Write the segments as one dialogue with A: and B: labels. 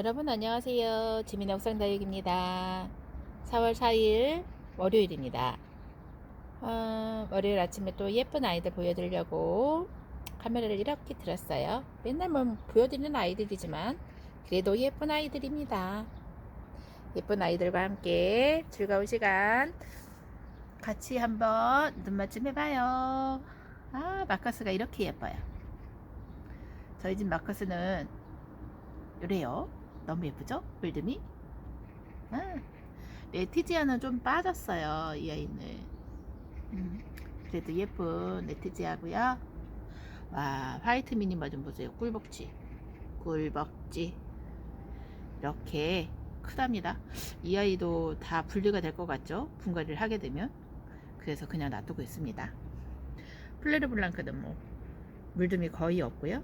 A: 여러분 안녕하세요. 지민의 옥상다육입니다. 4월 4일 월요일입니다. 어, 월요일 아침에 또 예쁜 아이들 보여드리려고 카메라를 이렇게 들었어요. 맨날 뭐 보여드리는 아이들이지만 그래도 예쁜 아이들입니다. 예쁜 아이들과 함께 즐거운 시간 같이 한번 눈 맞춤 해봐요. 아, 마커스가 이렇게 예뻐요. 저희 집 마커스는 이래요. 너무 예쁘죠? 물듬이? 아, 레티지아는 좀 빠졌어요. 이 아이는. 음, 그래도 예쁜 레티지아고요. 와, 화이트 미니마 좀 보세요. 꿀벅지. 꿀벅지. 이렇게 크답니다. 이 아이도 다 분리가 될 것 같죠? 분갈이를 하게 되면. 그래서 그냥 놔두고 있습니다. 플레르 블랑크는 뭐 물듬이 거의 없고요.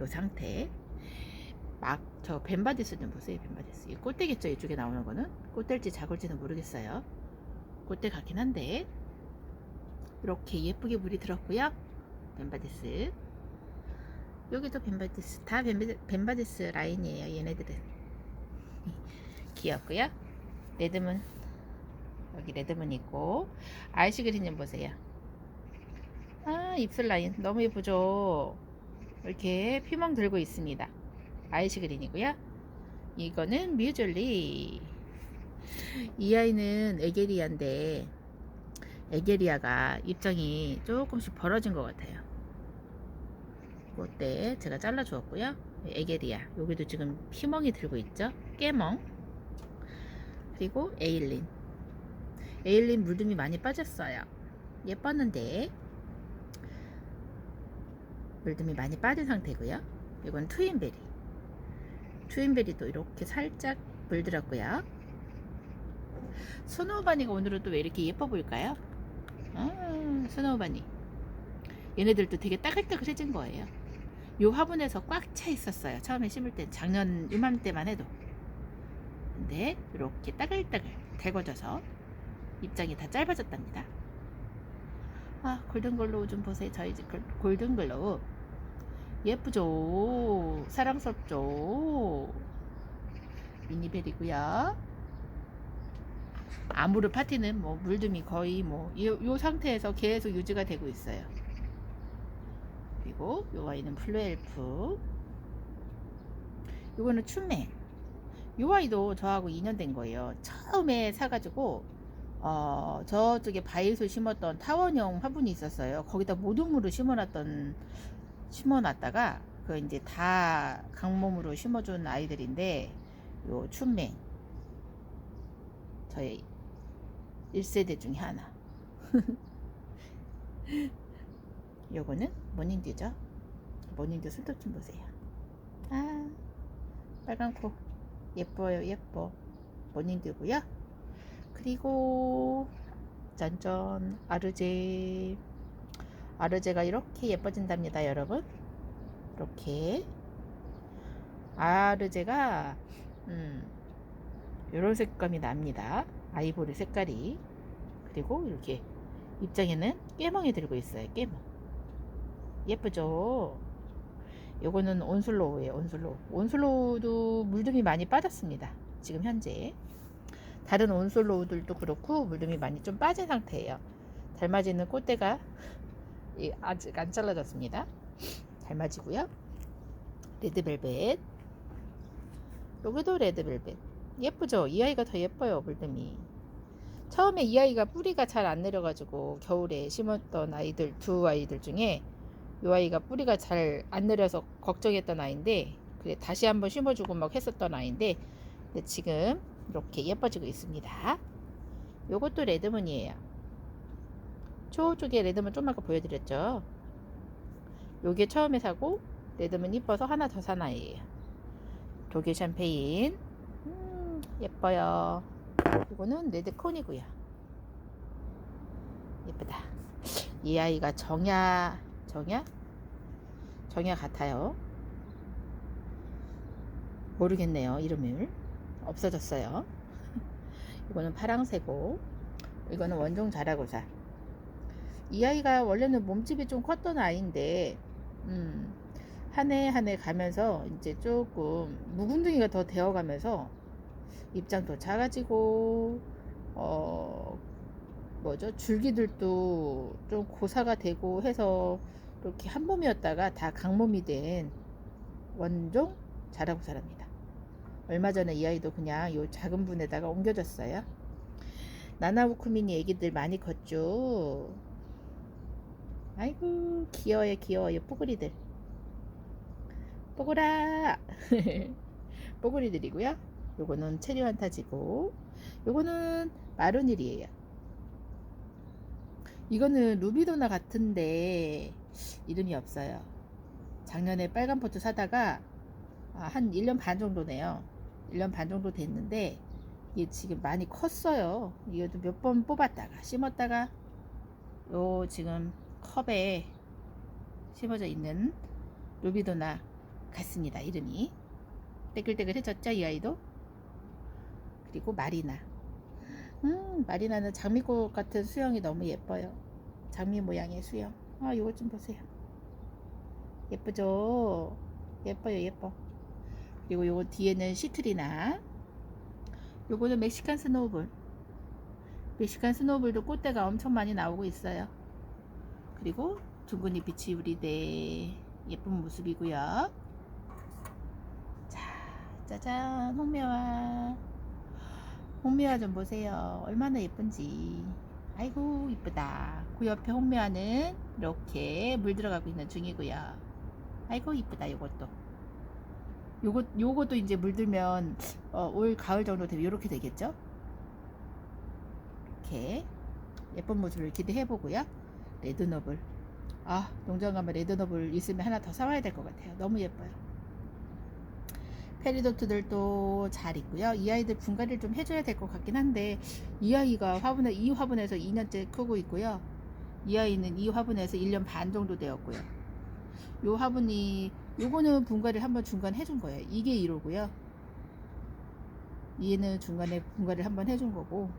A: 요 상태. 막 저 벤바디스 좀 보세요. 벤바디스. 이 꽃대겠죠? 이쪽에 나오는 거는 꽃될지 작을지는 모르겠어요. 꽃대 같긴 한데 이렇게 예쁘게 물이 들었고요. 벤바디스. 여기도 벤바디스. 다 벤바디, 벤바디스 라인이에요. 얘네들은 귀엽고요. 레드문 여기 레드문 있고 아이시 그린 좀 보세요. 아 입술 라인 너무 예쁘죠? 이렇게 피멍 들고 있습니다. 아이시 그린이고요. 이거는 뮤즐리. 이 아이는 에게리아인데 에게리아가 입장이 조금씩 벌어진 것 같아요. 그때 제가 잘라 주었고요. 에게리아. 여기도 지금 피멍이 들고 있죠. 깨멍. 그리고 에일린. 에일린 물듬이 많이 빠졌어요. 예뻤는데 물듬이 많이 빠진 상태고요. 이건 트윈베리. 트윈베리도 이렇게 살짝 물들었고요. 스노우바니가 오늘은 또 왜 이렇게 예뻐 보일까요? 아, 스노우바니. 얘네들도 되게 따글따글해진 거예요. 요 화분에서 꽉 차 있었어요. 처음에 심을 때 작년 이맘때만 해도. 근데 이렇게 따글따글 달궈져서 입장이 다 짧아졌답니다. 아 골든글로우 좀 보세요. 저희 집 골- 골든글로우 예쁘죠? 사랑스럽죠? 미니벨이고요. 아무르 파티는 뭐 물듬이 거의 뭐이 상태에서 계속 유지가 되고 있어요. 그리고 요 아이는 플루엘프. 요거는 춘매. 요 아이도 저하고 2년 된 거예요. 처음에 사가지고 어 저쪽에 바이솔 심었던 타원형 화분이 있었어요. 거기다 모둠으로 심어놨던 심어놨다가 그 이제 다 강몸으로 심어준 아이들인데 요 춘맹. 저의 1세대 중에 하나. 요거는 모닝듀죠? 모닝듀 손톱 좀 보세요. 아 빨간 코. 예뻐요 예뻐. 모닝듀고요. 그리고 짠짠 아르제 아르제가 이렇게 예뻐진답니다 여러분. 이렇게. 아르제가 음 요런 색감이 납니다. 아이보리 색깔이. 그리고 이렇게 입장에는 깨멍이 들고 있어요 깨멍. 예쁘죠? 요거는 온슬로우예요 온슬로우. 온슬로우도 물듬이 많이 빠졌습니다 지금 현재. 다른 온슬로우들도 그렇고 물듬이 많이 좀 빠진 상태예요. 달맞이는 꽃대가 이- 아직 안 잘라졌습니다. 달맞이고요. 레드벨벳. 여기도 레드벨벳. 예쁘죠? 이 아이가 더 예뻐요 물듬이 처음에 이 아이가 뿌리가 잘 안 내려가지고 겨울에 심었던 아이들 두 아이들 중에 이 아이가 뿌리가 잘 안 내려서 걱정했던 아이인데 그래 다시 한번 심어주고 막 했었던 아이인데 지금 이렇게 예뻐지고 있습니다. 요것도 레드문이에요. 저쪽에 레드문 좀 아까 보여드렸죠. 요게 처음에 사고 레드문 이뻐서 하나 더 산 아이예요. 독일 샴페인 음, 예뻐요. 이거는 레드콘이고요. 예쁘다. 이 아이가 정야 정야 정야 같아요. 모르겠네요 이름을 없어졌어요. 이거는 파랑새고 이거는 원종 자라고사. 이 아이가 원래는 몸집이 좀 컸던 아이인데 음, 한 해 한 해 가면서 이제 조금 묵은둥이가 더 되어가면서 입장도 작아지고 어 뭐죠 줄기들도 좀 고사가 되고 해서 이렇게 한 몸이었다가 다 강몸이 된 원종 자라고 자랍니다. 얼마 전에 이 아이도 그냥 요 작은 분에다가 옮겨졌어요. 나나우쿠미니 애기들 많이 컸죠. 아이고 귀여워요 귀여워요 뽀글이들. 뽀글아 뽀글이들이고요. 요거는 체리 환타지고 요거는 마르닐이에요. 이거는 루비도나 같은데 이름이 없어요. 작년에 빨간 포트 사다가 아, 한 1년 반 정도네요. 1년 반 정도 됐는데 이게 지금 많이 컸어요. 이것도 몇 번 뽑았다가 심었다가 요 지금 컵에 심어져 있는 루비도나 같습니다. 이름이 떼글떼글해졌죠 이 아이도 그리고 마리나 음 마리나는 장미꽃 같은 수영이 너무 예뻐요. 장미 모양의 수영 아 요거 좀 보세요. 예쁘죠? 예뻐요 예뻐 그리고 요거 뒤에는 시트리나 요거는 멕시칸 스노우볼 멕시칸 스노우볼도 꽃대가 엄청 많이 나오고 있어요 그리고 둥근이 빛이 우리대 예쁜 모습이고요. 자 짜잔 홍매화. 홍매화 좀 보세요. 얼마나 예쁜지. 아이고 이쁘다. 그 옆에 홍매화는 이렇게 물 들어가고 있는 중이고요. 아이고 이쁘다 요것도. 요것 요것도 이제 물들면 어, 올 가을 정도 되면 이렇게 되겠죠? 이렇게 예쁜 모습을 기대해 보고요 레드너블. 아 농장 가면 레드너블 있으면 하나 더 사와야 될 것 같아요. 너무 예뻐요. 페리도트들도 잘 있고요. 이 아이들 분갈이를 좀 해줘야 될 것 같긴 한데 이 아이가 화분에 이 화분에서 2년째 크고 있고요. 이 아이는 이 화분에서 1년 반 정도 되었고요. 요 화분이 요거는 분갈이를 한번 중간 해준 거예요. 이게 1호고요. 얘는 중간에 분갈이를 한번 해준 거고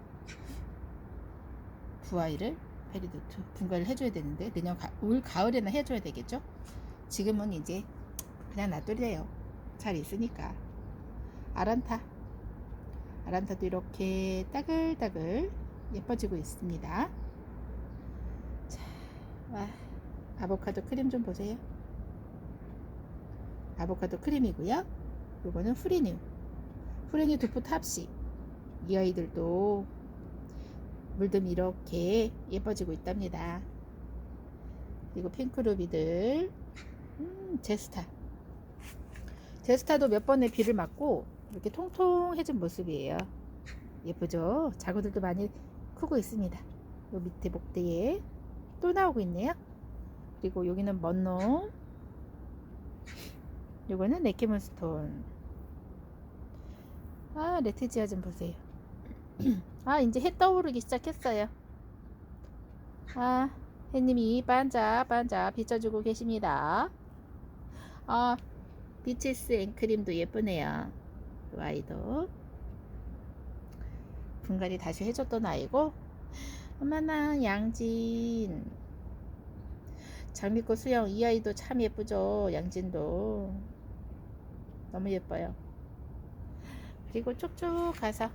A: 두 아이를 페리도트 분갈이를 해줘야 되는데 내년 가, 올 가을에나 해줘야 되겠죠? 지금은 이제 그냥 놔두래요. 잘 있으니까 아란타 아란타도 이렇게 따글따글 예뻐지고 있습니다. 자, 와, 아보카도 크림 좀 보세요. 아보카도 크림이고요. 요거는 프리뉴. 프리뉴 두프 탑시. 이 아이들도 물듬이 이렇게 예뻐지고 있답니다. 그리고 핑크루비들. 음, 제스타. 제스타도 몇 번의 비를 맞고 이렇게 통통해진 모습이에요. 예쁘죠? 자구들도 많이 크고 있습니다. 요 밑에 목대에 또 나오고 있네요. 그리고 여기는 먼놈. 요거는 네케몬스톤 아 레트지아 좀 보세요 아 이제 해 떠오르기 시작했어요. 아 해님이 반짝 반짝 비춰주고 계십니다. 아 비치스 앵크림도 예쁘네요. 그 아이도. 분갈이 다시 해줬던 아이고. 어머나 양진. 장미꽃 수영 이 아이도 참 예쁘죠 양진도. 너무 예뻐요. 그리고 쭉쭉 가서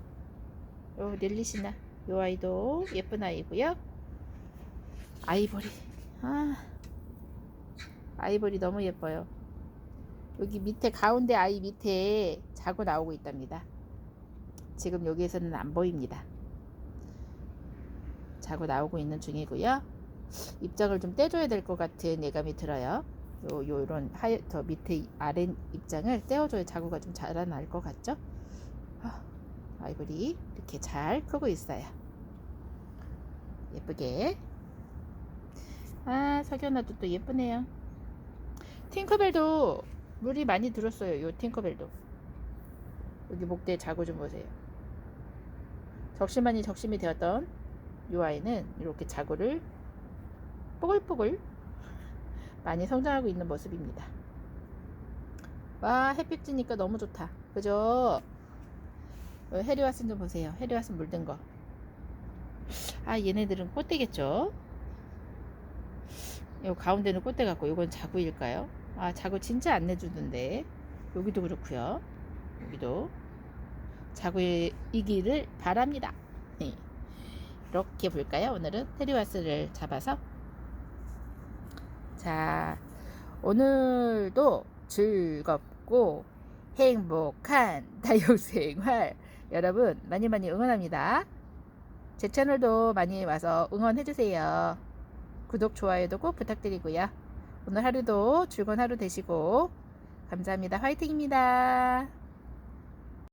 A: 요 릴리시나 요 아이도 예쁜 아이고요. 아이보리 아 아이보리 너무 예뻐요. 여기 밑에 가운데 아이 밑에 자고 나오고 있답니다. 지금 여기에서는 안 보입니다. 자고 나오고 있는 중이고요. 입장을 좀 떼줘야 될 것 같은 예감이 들어요. 요, 요 런 하여, 저 밑에 아래 입장을 떼어줘야 자구가 좀 자라날 것 같죠? 아, 아이보리 이렇게 잘 크고 있어요. 예쁘게. 아, 석연아도 또 예쁘네요. 팅커벨도 물이 많이 들었어요. 요 팅커벨도. 여기 목대 자구 좀 보세요. 적심만이 적심이 되었던 요 아이는 이렇게 자구를 뽀글뽀글 많이 성장하고 있는 모습입니다. 와 햇빛 찌니까 너무 좋다. 그죠? 어, 해리와슨 좀 보세요. 해리와슨 물든 거. 아 얘네들은 꽃대겠죠? 요 가운데는 꽃대 같고 요건 자구일까요? 아, 자고 진짜 안 내주던데. 여기도 그렇고요. 여기도 자고 이기를 바랍니다. 네. 이렇게 볼까요? 오늘은 테리와스를 잡아서 자, 오늘도 즐겁고 행복한 다육생활 여러분 많이 많이 응원합니다. 제 채널도 많이 와서 응원해주세요. 구독, 좋아요도 꼭 부탁드리고요. 오늘 하루도 즐거운 하루 되시고 감사합니다. 화이팅입니다.